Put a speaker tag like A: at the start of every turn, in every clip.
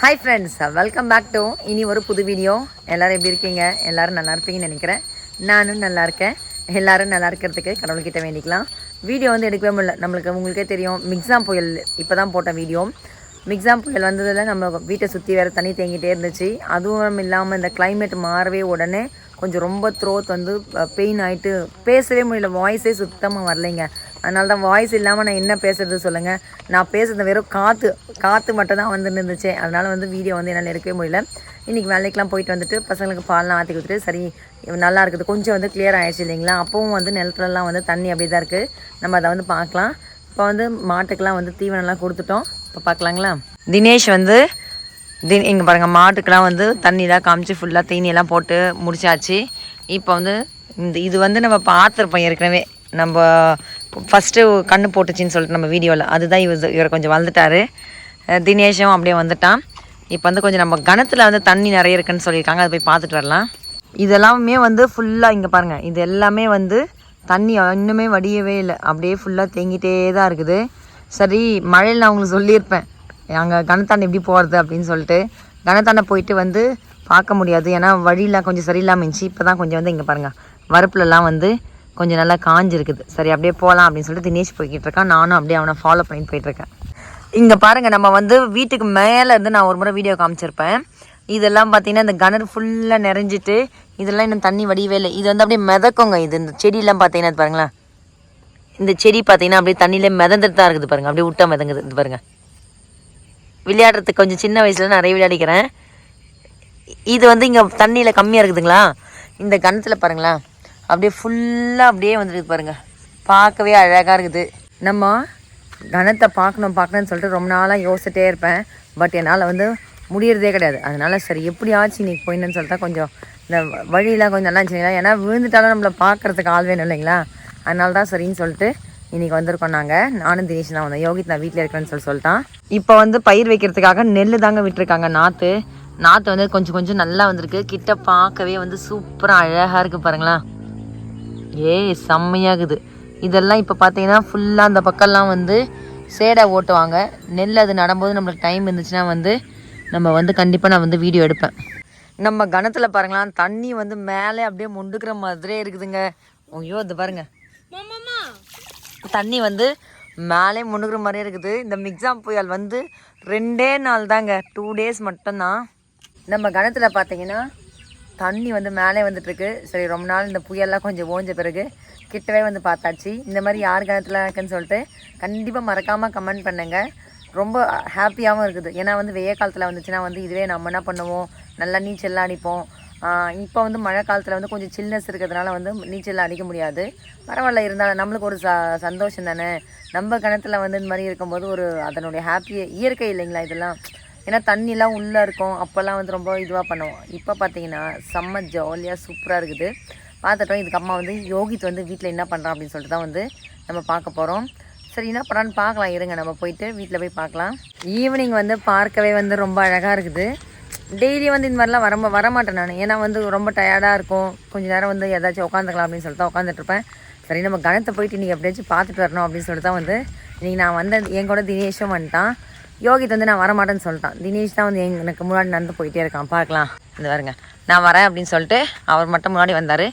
A: Hi friends welcome back to இனி ஒரு புது வீடியோ எல்லோரும் எப்படி இருக்கீங்க? எல்லோரும் நல்லா இருப்பீங்கன்னு நினைக்கிறேன். நானும் நல்லா இருக்கேன். எல்லாரும் நல்லா இருக்கிறதுக்கு கடவுள்கிட்ட வேண்டிக்கலாம். வீடியோ வந்து எடுக்கவே முடியல. நம்மளுக்கு உங்களுக்கே தெரியும் மிக்ஸாம் புயல் இப்போ தான் போட்ட வீடியோ மிக்ஸாம் புயல் வந்ததில் நம்ம வீட்டை சுற்றி வேறு தண்ணி தேங்கிட்டே இருந்துச்சு. அதுவும் இல்லாமல் இந்த கிளைமேட் மாறவே உடனே கொஞ்சம் ரொம்ப த்ரோத் வந்து பெயின் ஆகிட்டு பேசவே முடியல. வாய்ஸே சுத்தமாக வரலைங்க. அதனால தான் வாய்ஸ் இல்லாமல் நான் என்ன பேசுறது சொல்லுங்கள் நான் பேசுறது வெறும் காற்று காற்று மட்டும் தான் வந்து இருந்துச்சு அதனால் வந்து வீடியோ வந்து என்னால் எடுக்கவே முடியல. இன்றைக்கி வேலைக்கெலாம் போயிட்டு வந்துட்டு பசங்களுக்கு பால்லாம் ஆற்றி கொடுத்துட்டு சரி நல்லா இருக்குது. கொஞ்சம் வந்து கிளியர் ஆகிடுச்சு இல்லைங்களா? அப்பவும் வந்து நிலத்துலலாம் வந்து தண்ணி அப்படியே தான் இருக்குது நம்ம அதை வந்து பார்க்கலாம். இப்போ வந்து மாட்டுக்கெலாம் வந்து தீவனம்லாம் கொடுத்துட்டோம். இப்போ பார்க்கலாங்களா? தினேஷ் வந்து தி இங்கே பாருங்கள் மாட்டுக்கெலாம் வந்து தண்ணியெலாம் காமிச்சு ஃபுல்லாக தீனியெல்லாம் போட்டு முடிச்சாச்சு. இப்போ வந்து இந்த இது வந்து நம்ம பார்த்துருப்போம் ஏற்கனவே நம்ம ஃபஸ்ட்டு கண்ணு போட்டுச்சின்னு சொல்லிட்டு நம்ம வீடியோவில் அதுதான் இவர் இவர் கொஞ்சம் வளர்ந்துட்டாரு. தினேஷும் அப்படியே வந்துட்டான். இப்போ வந்து கொஞ்சம் நம்ம கணத்தில் வந்து தண்ணி நிறைய இருக்குன்னு சொல்லியிருக்காங்க. அதை போய் பார்த்துட்டு வரலாம். இதெல்லாமே வந்து ஃபுல்லாக இங்கே பாருங்கள் இது எல்லாமே வந்து தண்ணி இன்னுமே வடியவே இல்லை. அப்படியே ஃபுல்லாக தேங்கிட்டே தான் இருக்குது. சரி மழையில் நான் உங்களுக்கு சொல்லியிருப்பேன். அங்கே கனத்தாண்ட எப்படி போகிறது அப்படின்னு சொல்லிட்டு. கனத்தாண்ட போயிட்டு வந்து பார்க்க முடியாது. ஏன்னா வழியெலாம் கொஞ்சம் சரியில்லாமல் இருந்துச்சு. இப்போ தான் கொஞ்சம் வந்து இங்கே பாருங்கள் வரப்புலலாம் வந்து கொஞ்சம் நல்லா காஞ்சிருக்குது. சரி அப்படியே போகலாம் அப்படின்னு சொல்லிட்டு தினேஷ் போய்கிட்டு இருக்கான். நானும் அப்படியே அவனை ஃபாலோ பண்ணிட்டு போயிட்டுருக்கேன் இங்கே பாருங்கள் நம்ம வந்து வீட்டுக்கு மேலே இருந்து நான் ஒரு முறை வீடியோ காமிச்சிருப்பேன். இதெல்லாம் பார்த்தீங்கன்னா இந்த கிணறு ஃபுல்லாக நிறைஞ்சிட்டு இதெல்லாம் இன்னும் தண்ணி வடியவே இல்லை. இது வந்து அப்படியே மிதக்குங்க. இது இந்த செடியெல்லாம் பார்த்தீங்கன்னா பாருங்களேன். இந்த செடி பார்த்தீங்கன்னா அப்படியே தண்ணியிலே மிதந்துட்டு தான் இருக்குது பாருங்க. அப்படியே விட்டா மிதங்குது. இது பாருங்கள் விளையாடுறதுக்கு கொஞ்சம் சின்ன வயசுல நிறைய விளையாடிக்கிறேன். இது வந்து இங்கே தண்ணியில் கம்மியாக இருக்குதுங்களா? இந்த கணத்தில் பாருங்களேன். அப்படியே ஃபுல்லாக அப்படியே வந்துருக்கு பாருங்கள் பார்க்கவே அழகாக இருக்குது. நம்ம கணத்தை பார்க்கணும் பார்க்கணும்னு சொல்லிட்டு ரொம்ப நாளாக யோசிச்சிட்டே இருப்பேன். பட் என்னால் வந்து முடியறதே கிடையாது. அதனால் சரி எப்படி ஆச்சு இன்னைக்கு போயின்னு சொல்லிட்டா கொஞ்சம் இந்த வழியெலாம் கொஞ்சம் நல்லா இருந்துச்சுங்களா ஏன்னா விழுந்துட்டாலும் நம்மளை பார்க்கறதுக்கு ஆள் வேணும் இல்லைங்களா? அதனால தான் சரின்னு சொல்லிட்டு இன்றைக்கி வந்திருக்கோம் நாங்கள் நானும் தினேஷ் தான் வந்தோம். யோகித் நான் வீட்டில் இருக்கேன்னு சொல்லி சொல்லிட்டான். இப்போ வந்து பயிர் வைக்கிறதுக்காக நெல் தாங்க விட்டுருக்காங்க. நாற்று நாற்று வந்து கொஞ்சம் கொஞ்சம் நல்லா வந்திருக்கு. கிட்ட பார்க்கவே வந்து சூப்பராக அழகாக இருக்குது பாருங்களேன். ஏய் செம்மையாகுது. இதெல்லாம் இப்போ பார்த்தீங்கன்னா ஃபுல்லாக அந்த பக்கம்லாம் வந்து சேடை ஓட்டுவாங்க. நெல் அது நடும்போது நம்மளுக்கு டைம் இருந்துச்சுன்னா வந்து நம்ம வந்து கண்டிப்பாக நான் வந்து வீடியோ எடுப்பேன். நம்ம கணத்தில் பாருங்களேன் தண்ணி வந்து மேலே அப்படியே முண்டுக்கிற மாதிரியே இருக்குதுங்க. ஐயோ இது பாருங்க. தண்ணி வந்து மேலே முன்னுக்குற மாதிரியே இருக்குது. இந்த மிக்ஸாம் புயல் வந்து ரெண்டே நாள் தாங்க டூ டேஸ் மட்டும்தான். நம்ம கணத்தில் பார்த்தீங்கன்னா தண்ணி வந்து மேலே வந்துட்டுருக்கு. சரி ரொம்ப நாள் இந்த புயல்லாம் கொஞ்சம் ஓஞ்ச பிறகு கிட்டவே வந்து பார்த்தாச்சு. இந்த மாதிரி யார் கணத்தில் இருக்குன்னு சொல்லிட்டு கண்டிப்பாக மறக்காமல் கமெண்ட் பண்ணுங்கள் ரொம்ப ஹாப்பியாகவும் இருக்குது. ஏன்னா வந்து வெய்ய காலத்தில் வந்துச்சுன்னா வந்து இதுவே நம்ம என்ன பண்ணுவோம்? நல்லா நீச்சல்லாம் அடிப்போம். இப்போ வந்து மழை காலத்தில் வந்து கொஞ்சம் சில்னஸ் இருக்கிறதுனால வந்து நீச்சல் அடிக்க முடியாது. பரவாயில்ல இருந்தாலும் நம்மளுக்கு ஒரு ச சந்தோஷம் தானே. நம்ம கிணத்துல வந்து இந்த மாதிரி இருக்கும்போது ஒரு அதனுடைய ஹாப்பியே இயற்கை இல்லைங்களா இதெல்லாம்? ஏன்னா தண்ணிலாம் உள்ளே இருக்கும். அப்போல்லாம் வந்து ரொம்ப இதுவாக பண்ணுவோம். இப்போ பார்த்தீங்கன்னா செம்ம ஜாலியாக சூப்பராக இருக்குது. பார்த்துட்டோம் இதுக்கு அம்மா வந்து யோகித் வந்து வீட்டில் என்ன பண்ணுறான் அப்படின்னு சொல்லிட்டு தான் வந்து நம்ம பார்க்க போகிறோம் சரி என்ன பண்ணான்னு பார்க்கலாம். இருங்க நம்ம போயிட்டு வீட்டில் போய் பார்க்கலாம். ஈவினிங் வந்து பார்க்கவே வந்து ரொம்ப அழகாக இருக்குது. டெய்லி வந்து இந்த மாதிரிலாம் வர வரமாட்டேன் நான். ஏன்னா வந்து ரொம்ப டயர்டாக இருக்கும். கொஞ்ச நேரம் வந்து ஏதாச்சும் உட்காந்துக்கலாம் அப்படின்னு சொல்லிட்டு தான் உட்காந்துட்டு இருப்பேன். சரி நம்ம கணத்தை போயிட்டு இன்றைக்கி எப்படியாச்சும் பார்த்துட்டு வரணும் அப்படின்னு சொல்லிட்டு தான் வந்து இன்றைக்கி நான் வந்த என் கூட தினேஷும் வந்துட்டான். யோகித் வந்து நான் வரமாட்டேன்னு சொல்லிட்டான். தினேஷ் தான் வந்து எனக்கு முன்னாடி நடந்து போயிட்டே இருக்கான். பார்க்கலாம். இந்த பாருங்க. நான் வரேன் அப்படின்னு சொல்லிட்டு அவர் மட்டும் முன்னாடி வந்தார்.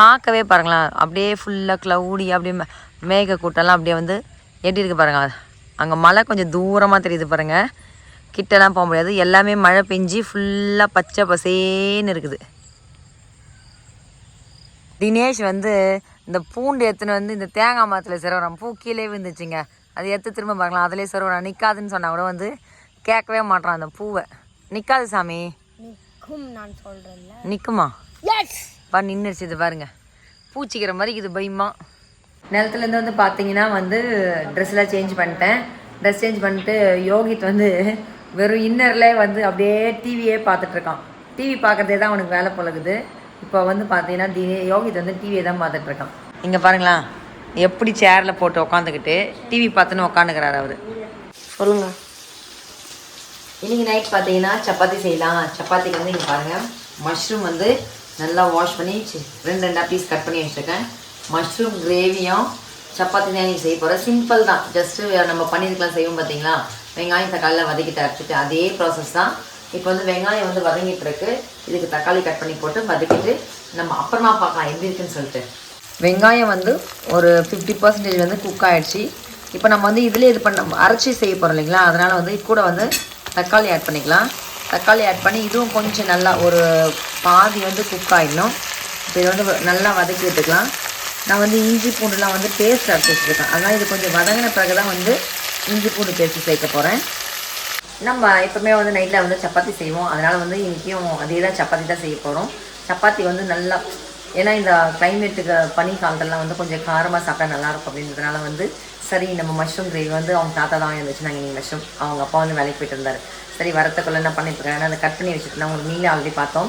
A: பார்க்கவே பாருங்களேன் அப்படியே ஃபுல்லாக க்ளவுடி அப்படியே மேக கூட்டம்லாம் அப்படியே வந்து எட்டி இருக்கு பாருங்க. அங்கே மழை கொஞ்சம் தூரமாக தெரியுது பாருங்க. கிட்டலாம் போக முடியாது. எல்லாமே மழை பெஞ்சு ஃபுல்லாக பச்சை பசேன்னு இருக்குது. தினேஷ் வந்து இந்த பூண்டு எடுத்துன்னு வந்து இந்த தேங்காய் மரத்தில் சிறவரம் பூ கீழே விழுந்துச்சுங்க. அது எடுத்து திரும்ப பார்க்கலாம். அதிலே சிறவரம் நிற்காதுன்னு சொன்னா கூட வந்து கேட்கவே மாட்டான் அந்த பூவை. நிற்காது சாமி.
B: நிற்கும் நான் சொல்றேன்ல.
A: நிற்குமா
B: எஸ்
A: பா நின்றுச்சு இது பாருங்க. பூச்சிக்கிற மாதிரி இது பயமா. நிலத்துலேருந்து வந்து பார்த்தீங்கன்னா வந்து ட்ரெஸ்லாம் சேஞ்ச் பண்ணிட்டேன். ட்ரெஸ் சேஞ்ச் பண்ணிட்டு யோகித் வந்து வெறும் இன்னர்லேயே வந்து அப்படியே டிவியே பார்த்துட்ருக்கான் டிவி பார்க்குறதே தான் அவனுக்கு வேலை பழகுது. இப்போ வந்து பார்த்தீங்கன்னா யோகித் வந்து டிவியை தான் பார்த்துட்ருக்கான் இங்கே பாருங்களா எப்படி சேரில் போட்டு உட்காந்துக்கிட்டு டிவி பார்த்துன்னு உட்காந்துக்கிறாரு அவர். சொல்லுங்க. இன்றைக்கி நைட் பார்த்தீங்கன்னா சப்பாத்தி செய்யலாம். சப்பாத்திக்கு வந்து இங்கே பாருங்கள் மஷ்ரூம் வந்து நல்லா வாஷ் பண்ணி ரெண்டு ரெண்டாக பீஸ் கட் பண்ணி வச்சுருக்கேன். மஷ்ரூம் கிரேவியும் சப்பாத்தி தான் நீங்கள் செய்ய போகிறேன் சிம்பிள் தான். ஜஸ்ட்டு நம்ம பன்னீருக்கெலாம் செய்வோம் பார்த்தீங்களா? வெங்காயம் தக்காளியில் வதக்கிட்டு அரைச்சிட்டு அதே ப்ராசஸ் தான். இப்போ வந்து வெங்காயம் வந்து வதங்கிட்டு இருக்கு. இதுக்கு தக்காளி கட் பண்ணி போட்டு வதக்கிட்டு நம்ம அப்புறமா பார்க்கலாம். எப்படி இருக்குன்னு சொல்லிட்டு. வெங்காயம் வந்து ஒரு ஃபிஃப்டி பர்சன்டேஜ் வந்து குக் ஆகிடுச்சு இப்போ நம்ம வந்து இதில் இது பண்ண அரைச்சி செய்ய போகிறோம் இல்லைங்களா? அதனால் வந்து கூட வந்து தக்காளி ஆட் பண்ணிக்கலாம். தக்காளி ஆட் பண்ணி இதுவும் கொஞ்சம் நல்லா ஒரு பாதி வந்து குக் ஆகிடணும் இப்போ இதை வந்து நல்லா வதக்கி விட்டுக்கலாம். நான் வந்து இஞ்சி பூண்டுலாம் வந்து பேஸ்ட் அரைச்சி வச்சுருக்கேன். அதனால் இது கொஞ்சம் வதங்கின பிறகு தான் வந்து இஞ்சி பூண்டு பேஸ்ட்டு சேர்க்க போகிறேன் நம்ம எப்போவுமே வந்து நைட்டில் வந்து சப்பாத்தி செய்வோம். அதனால் வந்து இன்றைக்கும் அதே தான் சப்பாத்தி தான் செய்ய போகிறோம் சப்பாத்தி வந்து நல்லா ஏன்னா இந்த கிளைமேட்டுக்கு பனி காலத்துலலாம் வந்து கொஞ்சம் காரமாக சாப்பிட்டா நல்லாயிருக்கும் அப்படின்றதுனால வந்து சரி நம்ம மஷ்ரூம் கிரேவி வந்து அவங்க தாத்தா தான் இருந்துச்சு நாங்கள் நீங்கள் மஷ்ரூம் அவங்க அப்பா வந்து வேலைக்கு போயிட்டு இருந்தார். சரி வரத்துக்குள்ளே என்ன பண்ணிட்டு இருக்காங்க அதை கட் பண்ணி வச்சுட்டு நான் உங்களுக்கு மீன் ஆல்ரெடி பார்த்தோம்.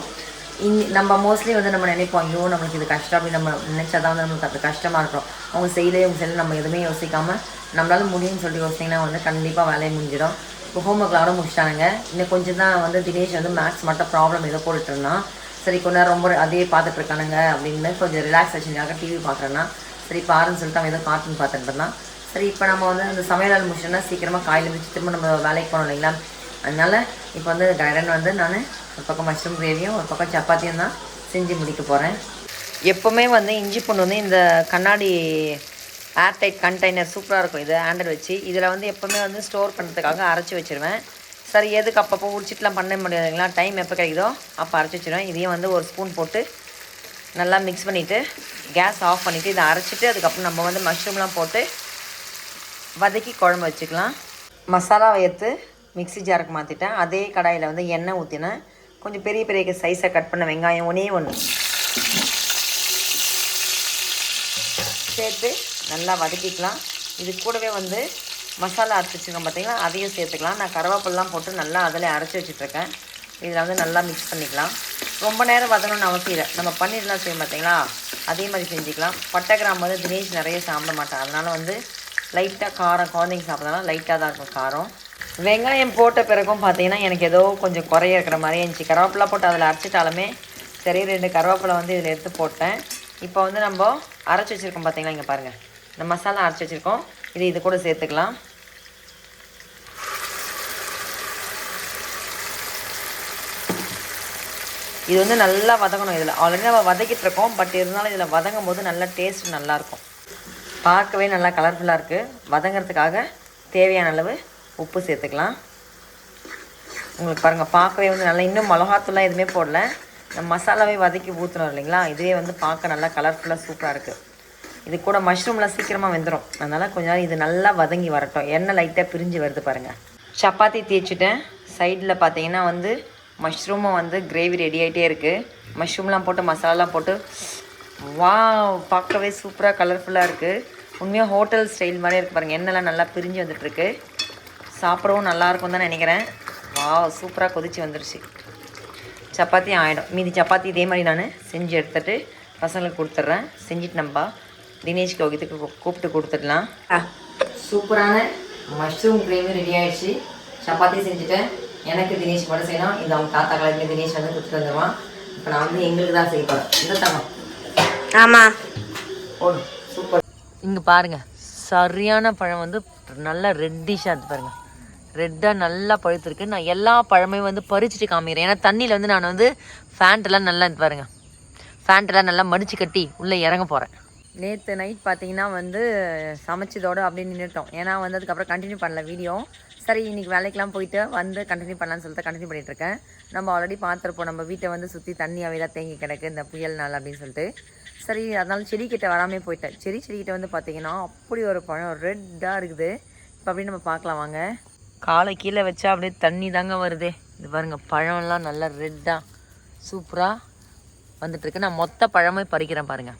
A: இன் நம்ம மோஸ்ட்லி வந்து நம்ம நினைப்போம் ஐயோ நம்மளுக்கு இது கஷ்டம் அப்படின்னு நம்ம நினச்சாதான் வந்து நம்மளுக்கு அது கஷ்டமாக இருக்கும். அவங்க செய்யலே அவங்க செய்யல நம்ம எதுவுமே யோசிக்காமல் நம்மளால முடியும்னு சொல்லி யோசிச்சிங்கன்னா வந்து கண்டிப்பாக வேலையை முடிஞ்சிடும். இப்போ ஹோம் ஹோம்ஒர்க்லாம் முடிச்சிட்டானுங்க. இன்னும் கொஞ்சம் தான் வந்து தினேஷ் வந்து மேக்ஸ் மட்டும் ப்ராப்ளம் ஏதோ போட்டுட்டு இருந்தான். சரி கொஞ்ச நேரம் ரொம்ப அதே பார்த்துட்ருக்கானுங்க அப்படின்னு கொஞ்சம் ரிலாக்ஸேஷனுக்காக டிவி பார்க்குறேன்னா சரி பாருன்னு சொல்லிட்டு அவன் ஏதோ கார்ட்டூன் பார்த்துட்டு இருந்தான் சரி இப்போ நம்ம வந்து இந்த சமையல் முடிச்சோன்னா சீக்கிரமாக காயில் வச்சு திரும்ப நம்ம வேலைக்கு போகணும் இல்லைங்களா? அதனால் இப்போ வந்து கைடன் வந்து நான் ஒரு பக்கம் மஷ்ரூம் கிரேவியும் ஒரு பக்கம் சப்பாத்தியும் தான் செஞ்சு முடிக்க போகிறேன் எப்போவுமே வந்து இஞ்சி பூண்டு வந்து இந்த கண்ணாடி ஏர்டைட் கண்டெய்னர் சூப்பராக இருக்கும். இது ஹேண்டில் வச்சு. இதில் வந்து எப்போவுமே வந்து ஸ்டோர் பண்ணுறதுக்காக அரைச்சி வச்சுருவேன். சரி எதுக்கு அப்பப்போ உடிச்சிட்டுலாம் பண்ண முடியாதுங்களா டைம் எப்போ கிடைக்குதோ அப்போ அரைச்சி வச்சிருவேன். இதையும் வந்து ஒரு ஸ்பூன் போட்டு நல்லா மிக்ஸ் பண்ணிவிட்டு கேஸ் ஆஃப் பண்ணிவிட்டு இதை அரைச்சிட்டு அதுக்கப்புறம் நம்ம வந்து மஷ்ரூம்லாம் போட்டு வதக்கி குழம்பு வச்சுக்கலாம். மசாலாவை எடுத்து மிக்ஸி ஜாருக்கு மாற்றிட்டேன் அதே கடாயில் வந்து எண்ணெய் ஊற்றினேன் கொஞ்சம் பெரிய பெரிய சைஸை கட் பண்ண வெங்காயம் ஒன்றே ஒன்று சேர்த்து நல்லா வதக்கிக்கலாம். இது கூடவே வந்து மசாலா அரைச்சி வச்சுருக்கோம் பார்த்தீங்களா? அதையும் சேர்த்துக்கலாம். நான் கருவேப்பிலாம் போட்டு நல்லா அதில் அரைச்சி வச்சுட்ருக்கேன். இதில் வந்து நல்லா மிக்ஸ் பண்ணிக்கலாம். ரொம்ப நேரம் வதணும்னு அவசியம் இல்லை. நம்ம பன்னீர்லாம் செய்யும் பார்த்தீங்களா? அதே மாதிரி செஞ்சுக்கலாம். பட்டை கிராம்பு வந்து தினேஷ் நிறைய சாப்பிட மாட்டான். அதனால் வந்து லைட்டாக காரம் குழந்தைங்க சாப்பிட்றதுனால லைட்டாக தான் இருக்கும் காரம். வெங்காயம் போட்ட பிறகும் பார்த்தீங்கன்னா எனக்கு ஏதோ கொஞ்சம் குறைய இருக்கிற மாதிரி இருந்துச்சு. கருவேப்பிலை போட்டு அதில் அரைச்சிட்டாலுமே சரி ரெண்டு கருவேப்பிலை வந்து இதில் எடுத்து போட்டேன். இப்போ வந்து நம்ம அரைச்சி வச்சுருக்கோம் பார்த்தீங்களா? இங்கே பாருங்கள் இந்த மசாலா அரைச்சி வச்சுருக்கோம். இது இது கூட சேர்த்துக்கலாம். இது வந்து நல்லா வதங்கணும் இதில். ஆல்ரெடி நம்ம வதக்கிட்டு இருக்கோம் பட் இருந்தாலும் இதில் வதங்கும் போது நல்லா டேஸ்ட் நல்லாயிருக்கும். பார்க்கவே நல்லா கலர்ஃபுல்லாக இருக்குது வதங்கிறதுக்காக தேவையான அளவு உப்பு சேர்த்துக்கலாம். உங்களுக்கு பாருங்கள் பார்க்கவே வந்து நல்லா இன்னும் மிளகாத்தூள்லாம் எதுவுமே போடல. நம்ம மசாலாவே வதக்கி ஊற்றணும் இல்லைங்களா? இதுவே வந்து பார்க்க நல்லா கலர்ஃபுல்லாக சூப்பராக இருக்குது இது கூட மஷ்ரூம்லாம் சீக்கிரமாக வெந்துடும் அதனால் கொஞ்ச நேரம் இது நல்லா வதங்கி வரட்டும். எண்ணெய் லைட்டாக பிரிஞ்சு வருது பாருங்கள் சப்பாத்தி தேய்ச்சிட்டேன். சைடில் பார்த்தீங்கன்னா வந்து மஷ்ரூமும் வந்து கிரேவி ரெடி ஆகிட்டே இருக்குது மஷ்ரூம்லாம் போட்டு மசாலாலாம் போட்டு வா பார்க்கவே சூப்பராக கலர்ஃபுல்லாக இருக்குது உண்மையாக ஹோட்டல் ஸ்டைல் மாதிரி இருக்குது பாருங்கள் எண்ணெய்லாம் நல்லா பிரிஞ்சு வந்துட்டுருக்கு சாப்பிடவும் நல்லாயிருக்கும் தான் நினைக்கிறேன். வா சூப்பராக கொதிச்சு வந்துடுச்சு சப்பாத்தி ஆகிடும் மீதி சப்பாத்தி இதே மாதிரி நான் செஞ்சு எடுத்துட்டு பசங்களுக்கு கொடுத்துட்றேன். செஞ்சுட்டு நம்ம தினேஷ் கோகித்துக்கு கூப்பிட்டு கொடுத்துடலாம். சூப்பரான மஷ்ரூம் கிரேவி ரெடி ஆயிடுச்சு. சப்பாத்தி செஞ்சுட்டேன். எனக்கு தினேஷ் மட்டும் செய்யணும். இது அவங்க தாத்தா காலத்துல தினேஷ் வந்து கொடுத்துட்டு வந்துடுவான் இப்போ நான் வந்து எங்களுக்கு தான் செய்ய போகிறேன் இந்த
B: ஆமாம்
A: ஓடு சூப்பர். இங்கே பாருங்க. சரியான பழம் வந்து நல்லா ரெட்டிஷாக இருக்கு பாருங்க. ரெட்டாக நல்லா பழுத்திருக்கு. நான் எல்லா பழமையும் வந்து பறிச்சுட்டு காமிக்கிறேன். ஏன்னா தண்ணியில் வந்து நான் வந்து ஃபேண்ட்டெல்லாம் நல்லா இது பாருங்க. ஃபேண்ட்டெல்லாம் நல்லா மடிச்சு கட்டி உள்ளே இறங்க போகிறேன் நேற்று நைட் பார்த்தீங்கன்னா வந்து சமைச்சதோட அப்படியே நின்றுட்டோம் ஏன்னா வந்து அதுக்கப்புறம் கண்டினியூ பண்ணல வீடியோ சரி இன்னைக்கு வேலைக்கெலாம் போயிட்டு வந்து கண்டினியூ பண்ணலாம்னு சொல்லிட்டு கண்டினியூ பண்ணிட்டு இருக்கேன். நம்ம ஆல்ரெடி பார்த்துருப்போம். நம்ம வீட்டை வந்து சுற்றி தண்ணி அவையெல்லாம் தேங்கி கிடக்கு இந்த புயல் நாள் அப்படின்னு சொல்லிட்டு. சரி அதனால செடி வராமல் வராமே போயிட்டேன். செடி செடிக்கிட்ட வந்து பார்த்தீங்கன்னா அப்படி ஒரு பழம் ரெட்டாக இருக்குது. இப்போ அப்படின்னு நம்ம பார்க்கலாம் வாங்க. காலை கீழே வச்சா அப்படியே தண்ணி தாங்க வருதே. இது பாருங்கள் பழம்லாம் நல்லா ரெட்டாக சூப்பராக வந்துட்டுருக்கு நான் மொத்த பழமே பறிக்கிறேன் பாருங்கள்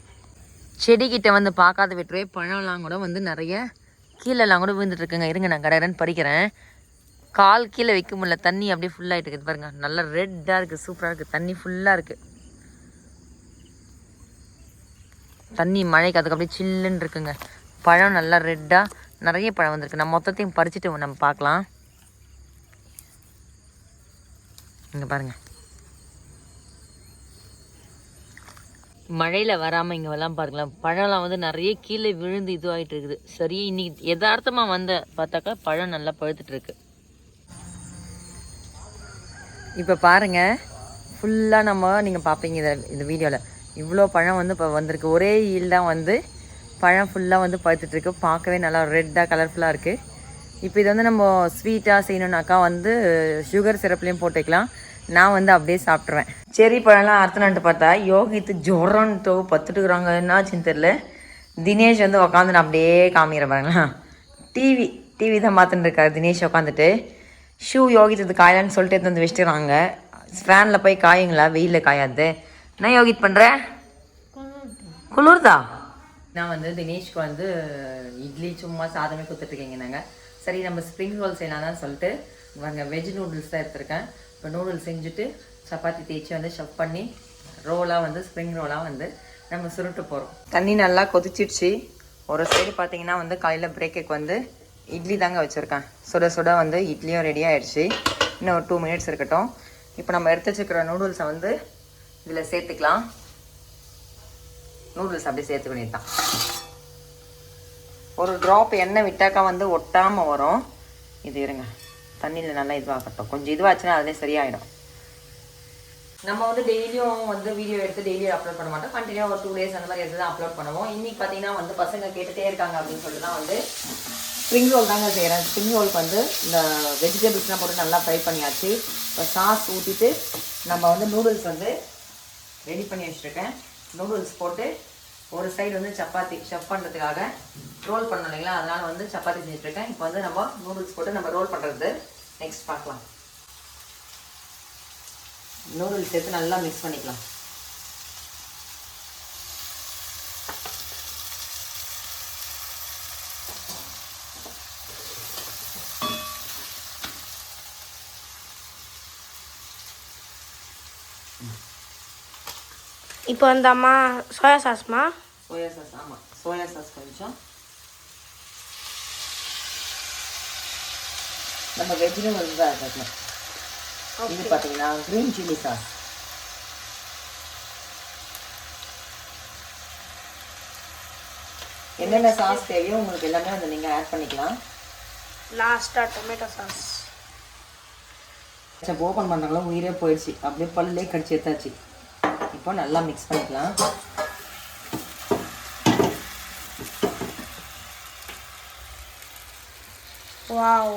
A: செடிக்கிட்ட வந்து பார்க்காத விட்டுருவே பழம்லாம் கூட வந்து நிறைய கீழெல்லாம் கூட விழுந்துட்டுருக்குங்க. இருங்க நான் கடகடன்னு பறிக்கிறேன் கால் கீழே வைக்க முடியல. தண்ணி அப்படியே ஃபுல்லாகிட்டு இருக்குது பாருங்கள் நல்லா ரெட்டாக இருக்குது சூப்பராக இருக்குது தண்ணி ஃபுல்லாக இருக்குது தண்ணி மழைக்கு அதுக்கு அப்படியே சில்லுன்னு இருக்குங்க. பழம் நல்லா ரெட்டாக நிறைய பழம் வந்திருக்கு. நம்ம மொத்தத்தையும் பறிச்சுட்டு நம்ம பார்க்கலாம். இங்கே பாருங்கள் மழையில் வராமல் இங்கே வரலாம் பார்க்கலாம் பழம்லாம் வந்து நிறைய கீழே விழுந்து இதுவாகிட்டு இருக்குது. சரி இன்னைக்கு எதார்த்தமாக வந்த பார்த்தாக்கா பழம் நல்லா பழுத்துட்ருக்கு இப்போ பாருங்க ஃபுல்லாக நம்ம நீங்கள் பார்ப்பீங்க இதை இந்த வீடியோவில் இவ்வளோ பழம் வந்து இப்போ வந்திருக்கு. ஒரே ஈல்டாக வந்து பழம் ஃபுல்லாக வந்து பழுத்துட்ருக்கு பார்க்கவே நல்லா ரெட்டாக கலர்ஃபுல்லாக இருக்குது இப்போ இதை வந்து நம்ம ஸ்வீட்டாக செய்யணுன்னாக்கா வந்து சுகர் சிரப்லேயும் போட்டுக்கலாம். நான் வந்து அப்படியே சாப்பிட்ருவேன் செரி பழம்லாம் அர்த்தனான்ட்டு பார்த்தா யோகித்து ஜொரன்ட்டு பத்துட்டுக்கிறாங்க என்னாச்சுன்னு தெரில தினேஷ் வந்து உக்காந்து நான் அப்படியே காமிக்கிற பாருங்களா டிவி டிவி தான் பார்த்துட்டு இருக்காரு தினேஷ் உட்காந்துட்டு ஷூ யோகித் இது காயலான்னு சொல்லிட்டு எடுத்து வந்து வச்சுட்டுறாங்க ஃபேனில் போய் காயுங்களா? வெயிலில் காயாது. என்ன யோகித் பண்ணுறேன் குளிர்தா? நான் வந்து தினேஷ்க்கு வந்து இட்லி சும்மா சாதமே கொடுத்துட்ருக்கீங்க நாங்கள் சரி நம்ம ஸ்ப்ரிங் ரோல் செய்யலாம் தான் சொல்லிட்டு இவங்க வெஜ் நூடுல்ஸ் தான் எடுத்திருக்கேன். இப்போ நூடுல்ஸ் செஞ்சுட்டு சப்பாத்தி தேய்ச்சி வந்து ஷப் பண்ணி ரோலாக வந்து ஸ்ப்ரிங் ரோலாக வந்து நம்ம சுருட்டு போகிறோம் தண்ணி நல்லா கொதிச்சிடுச்சு. ஒரு சைடு பார்த்தீங்கன்னா வந்து காலையில் பிரேக்குக்கு வந்து இட்லி தாங்க வச்சுருக்கேன். சுட சுட வந்து இட்லியும் ரெடி ஆகிடுச்சு இன்னும் ஒரு டூ மினிட்ஸ் இருக்கட்டும். இப்போ நம்ம எடுத்து வச்சுக்கிற நூடுல்ஸை வந்து இதில் சேர்த்துக்கலாம். நூடுல்ஸ் அப்படியே சேர்த்து பண்ணிட்டான் ஒரு ட்ராப் எண்ணெய் விட்டாக்கா வந்து ஒட்டாமல் வரும். இது இருங்க. தண்ணியில் நல்லா இதுவாகட்டும். கொஞ்சம் இதுவாச்சுன்னா அதுலேயே சரியாயிடும். நம்ம வந்து டெய்லியும் வந்து வீடியோ எடுத்து டெய்லியும் அப்லோட் பண்ண மாட்டோம். கண்டினியூ ஒரு டூ டேஸ் அந்த மாதிரி எடுத்து தான் அப்லோட் பண்ணுவோம். இன்றைக்கி பார்த்தீங்கன்னா வந்து பசங்க கேட்டுகிட்டே இருக்காங்க அப்படின்னு சொல்லிட்டு தான் வந்து ஸ்ப்ரிங் ரோல் தாங்க செய்கிறேன் ஸ்ப்ரிங் ரோலுக்கு வந்து இந்த வெஜிடபிள்ஸ்லாம் போட்டு நல்லா ஃப்ரை பண்ணியாச்சு. இப்போ சாஸ் ஊற்றிட்டு நம்ம வந்து நூடுல்ஸ் வந்து ரெடி பண்ணி வச்சுருக்கேன். நூடுல்ஸ் போட்டு ஒரு சைடு வந்து சப்பாத்தி ஷப் பண்ணுறதுக்காக ரோல் பண்ணணும் இல்லைங்களா? அதனால் வந்து சப்பாத்தி செஞ்சுட்ருக்கேன் இப்போ வந்து நம்ம நூடுல்ஸ் போட்டு நம்ம ரோல் பண்ணுறது நெக்ஸ்ட் பார்க்கலாம். நூடுல்ஸ் சேர்த்து நல்லா மிக்ஸ் பண்ணிக்கலாம்.
B: இப்போ அந்த அம்மா சோயா சாஸ்மா
A: சோயா சாஸ் ஆமாம் சோயா சாஸ் கொஞ்சம். நம்ம வெஜிடபிள்ஸ் தான் இருக்கணும் இது பார்த்தீங்கன்னா க்ரீன் சில்லி சாஸ் என்னென்ன சாஸ் தேவையோ உங்களுக்கு எல்லாமே வந்து நீங்கள் ஆட் பண்ணிக்கலாம்.
B: லாஸ்ட்டாக டொமேட்டோ சாஸ்
A: சரி ஓப்பன் பண்ணுறாங்களோ உயிரே போயிடுச்சு. அப்படியே பல்லே கடிச்சு எடுத்தாச்சு. இப்போ நல்லா மிக்ஸ் பண்ணிக்கலாம்.
B: வாவ்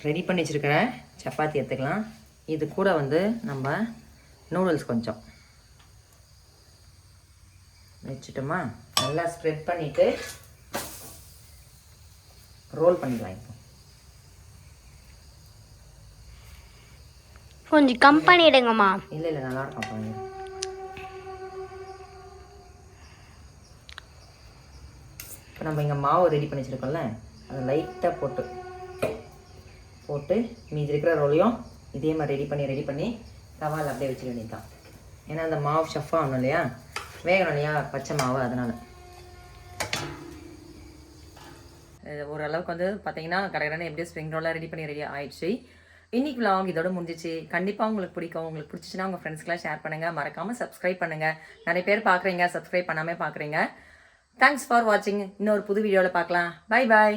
A: ரெடி பண்ணி வச்சுருக்கிற சப்பாத்தி எடுத்துக்கலாம். இது கூட வந்து நம்ம நூடுல்ஸ் கொஞ்சம். வச்சுட்டோமா? நல்லா ஸ்ப்ரெட் பண்ணிவிட்டு ரோல் பண்ணிக்கலாம் இப்போ.
B: கொஞ்சம் கம் பண்ணிடுங்கம்மா
A: இல்லை இல்லை நல்லா இப்போ நம்ம இங்கே மாவு ரெடி பண்ணி வச்சுருக்கோம்ல அதை லைட்டாக போட்டு போட்டு மீதி இருக்கிற ரோலையும் இதே மாதிரி ரெடி பண்ணி ரெடி பண்ணி தவால் அப்படியே வச்சிட வேண்டியதுதான். ஏன்னா அந்த மாவு ஷஃப் ஆகணும் இல்லையா? வேகணும் இல்லையா? பச்சை மாவு அதனால். ஓரளவுக்கு வந்து பார்த்தீங்கன்னா கரெக்டான எப்படியும் ஸ்ப்ரிங் ரோலாக ரெடி பண்ணி ரெடி ஆயிடுச்சு. இன்றைக்கி vlog இதோட முடிஞ்சிச்சு. கண்டிப்பாக உங்களுக்கு பிடிக்கும். உங்களுக்கு பிடிச்சிச்சுன்னா உங்கள் ஃப்ரெண்ட்ஸ்க்குலாம் ஷேர் பண்ணுங்கள் மறக்காமல் சப்ஸ்கிரைப் பண்ணுங்கள் நிறைய பேர் பார்க்குறீங்க சப்ஸ்கிரைப் பண்ணாமல் பார்க்குறீங்க தேங்க்ஸ் ஃபார் வாட்சிங் இன்னொரு புது வீடியோவில் பார்க்கலாம். Bye bye